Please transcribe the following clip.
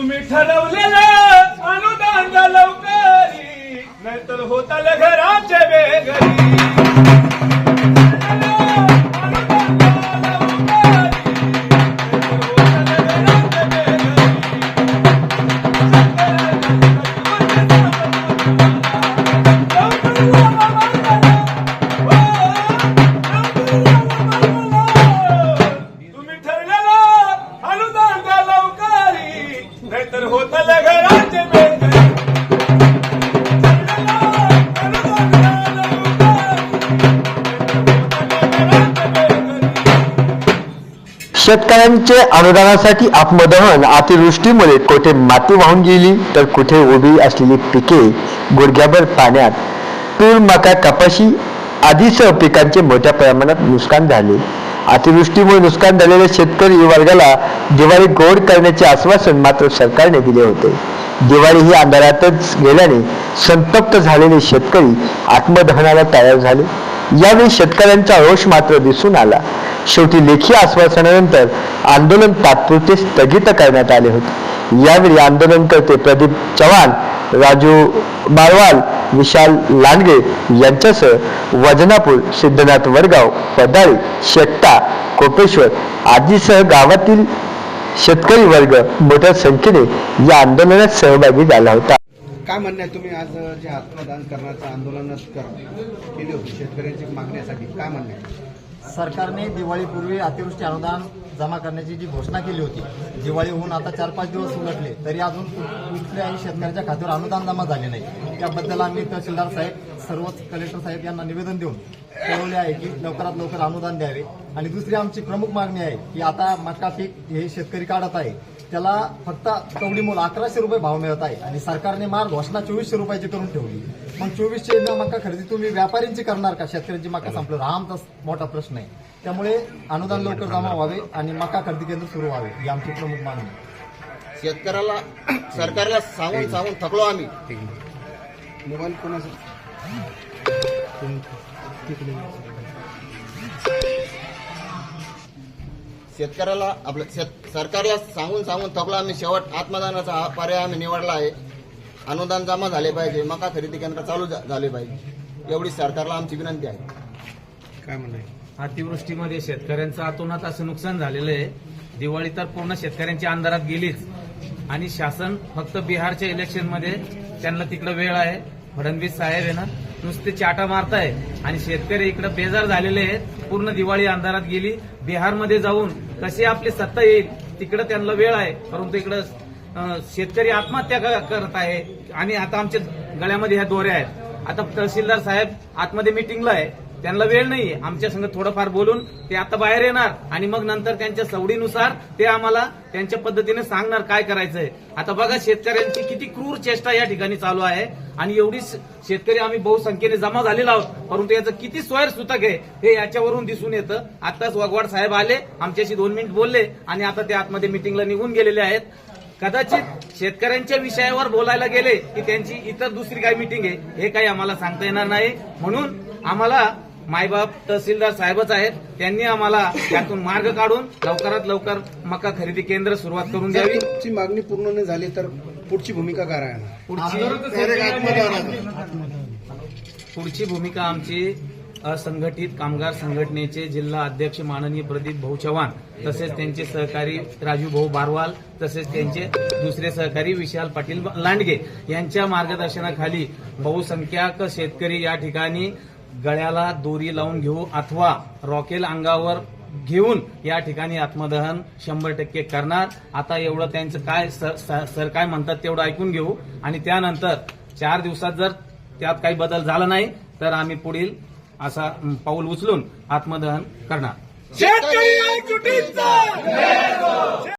तुम्ही ठरवलेलं अनुदान लवकर. नाहीतर होताल घराचे वेळ शेतकऱ्यांचे अनुदानासाठी आत्मदहन अतिवृष्टीमुळे कुठे माती वाहून गेली तर कुठे उभी असलेली पिके गुडघ्याभर पाण्यात. तूर मका कपाशी आदीसह पिकांचे मोठ्या प्रमाणात नुकसान झाले. अतिवृष्टीमुळे नुकसान झालेल्या शेतकरी वर्गाला दिवाळी गोड करण्याचे आश्वासन मात्र सरकारने दिले होते. दिवाळी ही अंधारातच गेल्याने संतप्त झालेले शेतकरी आत्मदहनाला तयार झाले. यावेळी शेतकऱ्यांचा रोष मात्र दिसून आला. शेवटी लेखी आश्वासनानंतर आंदोलन तात्पुरते स्थगित करण्यात आले होते. यावेळी आंदोलनकर्ते प्रदीप चव्हाण राजू बारवाल विशाल लांडगे यांच्यासह वजनापूर सिद्धनाथ वडगाव पदाळी शेट्टा कोपेश्वर आदीसह गावातील शेतकरी वर्ग मोठ्या संख्येने या आंदोलनात सहभागी झाला होता. काय म्हणणं आहे तुम्ही आज जे आत्मदान करण्याचं आंदोलन कर केली होती शेतकऱ्यांची मागण्यासाठी काय म्हणणं आहे? सरकारने दिवाळीपूर्वी अतिवृष्टी अनुदान जमा करण्याची जी घोषणा केली होती दिवाळी होऊन आता चार पाच दिवस उलटले तरी अजून कुठल्याही शेतकऱ्याच्या खात्यावर अनुदान जमा झाले नाही. त्याबद्दल आम्ही तहसीलदार साहेब सर्वच कलेक्टर साहेब यांना निवेदन देऊन कळवले आहे की लवकरात लवकर अनुदान द्यावे. आणि दुसरी आमची प्रमुख मागणी आहे की आता मका पीक हे शेतकरी काढत आहे. त्याला फक्त कवडी मोल अकराशे रुपये भाव मिळत आहे आणि सरकारने मार घोषणा चोवीसशे रुपयाची करून ठेवली. मग चोवीसशे मका खरेदी तुम्ही व्यापाऱ्यांची करणार का? शेतकऱ्यांची मका संपल्यावर हा आमचा मोठा प्रश्न आहे. त्यामुळे अनुदान लवकर जमा व्हावे आणि मका खरेदी केंद्र सुरू व्हावे ही आमची प्रमुख मागणी. आहे. शेतकऱ्याला सरकारला सांगून सांगून थकलो आम्ही. मोबाईल कोणाचा? शेतकऱ्याला आपलं शेत सरकारला सांगून सांगून थकलो आम्ही. शेवट आत्मदानाचा हा पर्याय आम्ही निवडला आहे. अनुदान जमा झाले पाहिजे मका खरेदी केंद्र चालू झा- झाले पाहिजे. एवढी सरकारला आमची विनंती आहे. काय म्हणणं आहे अतिवृष्टीमध्ये शेतकऱ्यांचं अतोनात असं नुकसान झालेलं आहे. दिवाळी तर पूर्ण शेतकऱ्यांच्या अंधारात गेलीच. आणि शासन फक्त बिहारच्या इलेक्शनमध्ये त्यांना तिकडं वेळ आहे. फडणवीस साहेब आहे ना नुसते चाटा मारताय. आणि शेतकरी इकडे बेजार झालेले आहेत. पूर्ण दिवाळी अंधारात गेली. बिहारमध्ये जाऊन कशी आपली सत्ता येईल तिकडे त्यांना वेळ आहे. परंतु इकडं शेतकरी आत्महत्या क- करत आहे. आणि आता आमच्या गळ्यामध्ये ह्या दोऱ्या आहेत. आता तहसीलदार साहेब आतमध्ये मिटिंगला आहे. त्यांना वेळ नाही आमच्या संग थोडंफार बोलून ते आता बाहेर येणार आणि मग नंतर त्यांच्या सवडीनुसार ते आम्हाला त्यांच्या पद्धतीने सांगणार काय करायचंय. आता बघा शेतकऱ्यांची किती क्रूर चेष्टा या ठिकाणी चालू आहे आणि एवढी शेतकरी आम्ही बहुसंख्येने जमा झालेलो आहोत. परंतु याचं किती स्वैर सुतक आहे हे याच्यावरून दिसून येतं. आताच वाघवाड साहेब आले आमच्याशी दोन मिनिट बोलले आणि आता ते आतमध्ये मिटिंगला निघून गेलेले आहेत. कदाचित शेतकऱ्यांच्या विषयावर बोलायला गेले की त्यांची इतर दुसरी काय मिटिंग आहे हे काही आम्हाला सांगता येणार नाही. म्हणून आम्हाला मायबाप तहसीलदार साहेबच आहेत. त्यांनी आम्हाला त्यातून मार्ग काढून लवकरात लवकर मका खरेदी केंद्र सुरुवात करून द्यावी. तुमची मागणी पूर्ण नाही झाली तर पुढची भूमिका काय राहणार? पुढची पुढची भूमिका आमची असंघटित कामगार संघटनेचे जिल्हा अध्यक्ष माननीय प्रदीप भाऊ चव्हाण तसेच त्यांचे सहकारी राजू भाऊ बारवाल तसेच त्यांचे दुसरे सहकारी विशाल पाटील लांडगे यांच्या मार्गदर्शनाखाली बहुसंख्याक शेतकरी या ठिकाणी गळ्याला दोरी लावून घेऊ अथवा रॉकेल अंगावर घेऊन या ठिकाणी आत्मदहन शंभर टक्के करणार. आता एवढं त्यांचं काय सर सर- सर काय म्हणतात तेवढं ऐकून घेऊ. आणि त्यानंतर चार दिवसात जर त्यात काही बदल झाला नाही तर आम्ही पुढील असा पाऊल उचलून आत्मदहन करणार.